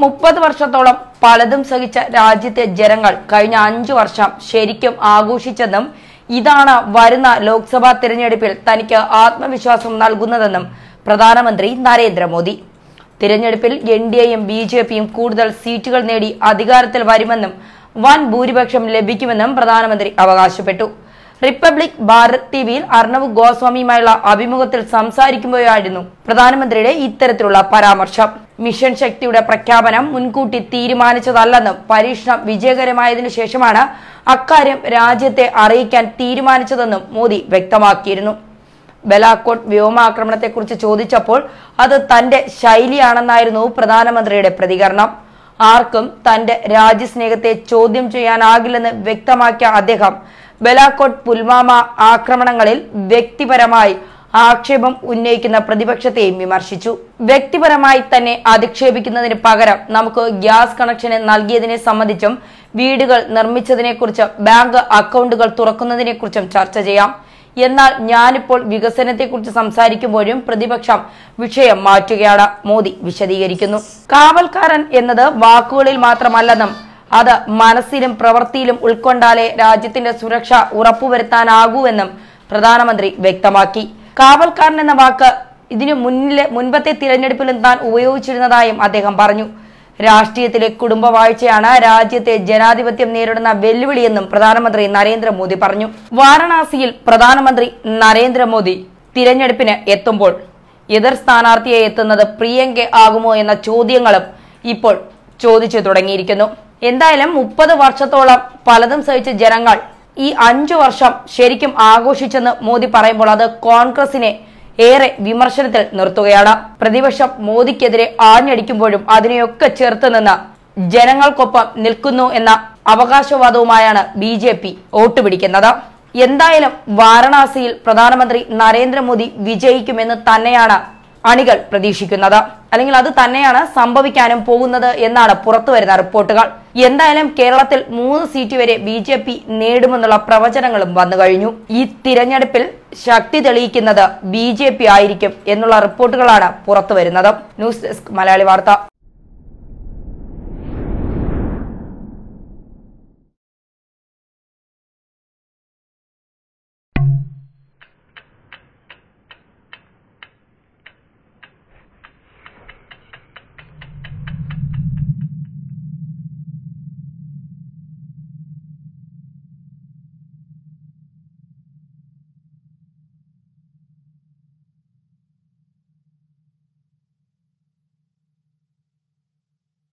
മുപ്പത് വർഷത്തോളം പലതും സഹിച്ച രാജ്യത്തെ ജനങ്ങൾ കഴിഞ്ഞ അഞ്ചു വർഷം ശരിക്കും ആഘോഷിച്ചെന്നും ഇതാണ് വരുന്ന ലോക്സഭാ തിരഞ്ഞെടുപ്പിൽ തനിക്ക് ആത്മവിശ്വാസം നൽകുന്നതെന്നും പ്രധാനമന്ത്രി നരേന്ദ്രമോദി. തിരഞ്ഞെടുപ്പിൽ എൻ ഡി എയും ബി ജെ പിയും കൂടുതൽ സീറ്റുകൾ നേടി അധികാരത്തിൽ വരുമെന്നും വൻ ഭൂരിപക്ഷം ലഭിക്കുമെന്നും പ്രധാനമന്ത്രി അവകാശപ്പെട്ടു. റിപ്പബ്ലിക് ഭാരത് ടിവിയിൽ അർണവ് ഗോസ്വാമിയുമായുള്ള അഭിമുഖത്തിൽ സംസാരിക്കുമ്പോഴായിരുന്നു പ്രധാനമന്ത്രിയുടെ ഇത്തരത്തിലുള്ള പരാമർശം. മിഷൻ ശക്തിയുടെ പ്രഖ്യാപനം മുൻകൂട്ടി തീരുമാനിച്ചതല്ലെന്നും പരീക്ഷണം വിജയകരമായതിനു ശേഷമാണ് അക്കാര്യം രാജ്യത്തെ അറിയിക്കാൻ തീരുമാനിച്ചതെന്നും മോദി വ്യക്തമാക്കിയിരുന്നു. ബലാക്കോട്ട് വ്യോമാക്രമണത്തെക്കുറിച്ച് ചോദിച്ചപ്പോൾ അത് തന്റെ ശൈലിയാണെന്നായിരുന്നു പ്രധാനമന്ത്രിയുടെ പ്രതികരണം. ആർക്കും തന്റെ രാജ്യസ്നേഹത്തെ ചോദ്യം ചെയ്യാനാകില്ലെന്ന് വ്യക്തമാക്കിയ അദ്ദേഹം ബലാക്കോട്ട് പുൽവാമ ആക്രമണങ്ങളിൽ വ്യക്തിപരമായി ആക്ഷേപം ഉന്നയിക്കുന്ന പ്രതിപക്ഷത്തെയും വിമർശിച്ചു. വ്യക്തിപരമായി തന്നെ അധിക്ഷേപിക്കുന്നതിന് പകരം നമുക്ക് ഗ്യാസ് കണക്ഷന് നൽകിയതിനെ സംബന്ധിച്ചും വീടുകൾ നിർമ്മിച്ചതിനെക്കുറിച്ച് ബാങ്ക് അക്കൗണ്ടുകൾ തുറക്കുന്നതിനെക്കുറിച്ചും ചർച്ച ചെയ്യാം. എന്നാൽ ഞാനിപ്പോൾ വികസനത്തെക്കുറിച്ച് സംസാരിക്കുമ്പോഴും പ്രതിപക്ഷം വിഷയം മാറ്റുകയാണ്. മോദി വിശദീകരിക്കുന്നു. കാവൽക്കാരൻ എന്നത് വാക്കുകളിൽ മാത്രമല്ലെന്നും അത് മനസ്സിലും പ്രവൃത്തിയിലും ഉൾക്കൊണ്ടാലേ രാജ്യത്തിന്റെ സുരക്ഷ ഉറപ്പുവരുത്താനാകൂവെന്നും പ്രധാനമന്ത്രി വ്യക്തമാക്കി. കാവൽക്കാരൻ എന്ന വാക്ക് ഇതിനു മുന്നിലെ മുൻപത്തെ തിരഞ്ഞെടുപ്പിലും താൻ ഉപയോഗിച്ചിരുന്നതായും അദ്ദേഹം പറഞ്ഞു. രാഷ്ട്രീയത്തിലെ കുടുംബവാഴ്ചയാണ് രാജ്യത്തെ ജനാധിപത്യം നേരിടുന്ന വെല്ലുവിളിയെന്നും പ്രധാനമന്ത്രി നരേന്ദ്രമോദി പറഞ്ഞു. വാരണാസിയിൽ പ്രധാനമന്ത്രി നരേന്ദ്രമോദി തിരഞ്ഞെടുപ്പിന് എത്തുമ്പോൾ എതിർ സ്ഥാനാർത്ഥിയെ എത്തുന്നത് പ്രിയങ്ക ആകുമോ എന്ന ചോദ്യങ്ങളും ഇപ്പോൾ ചോദിച്ചു തുടങ്ങിയിരിക്കുന്നു. എന്തായാലും മുപ്പത് വർഷത്തോളം പലതും സഹിച്ച ജനങ്ങൾ ഈ അഞ്ചു വർഷം ശരിക്കും ആഘോഷിച്ചെന്ന് മോദി പറയുമ്പോൾ അത് കോൺഗ്രസിനെ ഏറെ വിമർശനത്തിൽ നിർത്തുകയാണ്. പ്രതിപക്ഷം മോദിക്കെതിരെ ആഞ്ഞടിക്കുമ്പോഴും അതിനെയൊക്കെ ചേർത്ത് നിന്ന് ജനങ്ങൾക്കൊപ്പം നിൽക്കുന്നു എന്ന അവകാശവാദവുമായാണ് ബി ജെ പി വോട്ട് പിടിക്കുന്നത് എന്തായാലും വാരണാസിയിൽ പ്രധാനമന്ത്രി നരേന്ദ്രമോദി വിജയിക്കുമെന്ന് തന്നെയാണ് അണികൾ പ്രതീക്ഷിക്കുന്നത്. അല്ലെങ്കിൽ അത് തന്നെയാണ് സംഭവിക്കാനും പോകുന്നത് എന്നാണ് പുറത്തു വരുന്ന റിപ്പോർട്ടുകൾ. എന്തായാലും കേരളത്തിൽ മൂന്ന് സീറ്റ് വരെ ബി ജെ പി നേടുമെന്നുള്ള പ്രവചനങ്ങളും വന്നു കഴിഞ്ഞു. ഈ തിരഞ്ഞെടുപ്പിൽ ശക്തി തെളിയിക്കുന്നത് ബി ജെ പി ആയിരിക്കും എന്നുള്ള റിപ്പോർട്ടുകളാണ് പുറത്തു വരുന്നത്. ന്യൂസ് ഡെസ്ക് മലയാളി വാർത്ത.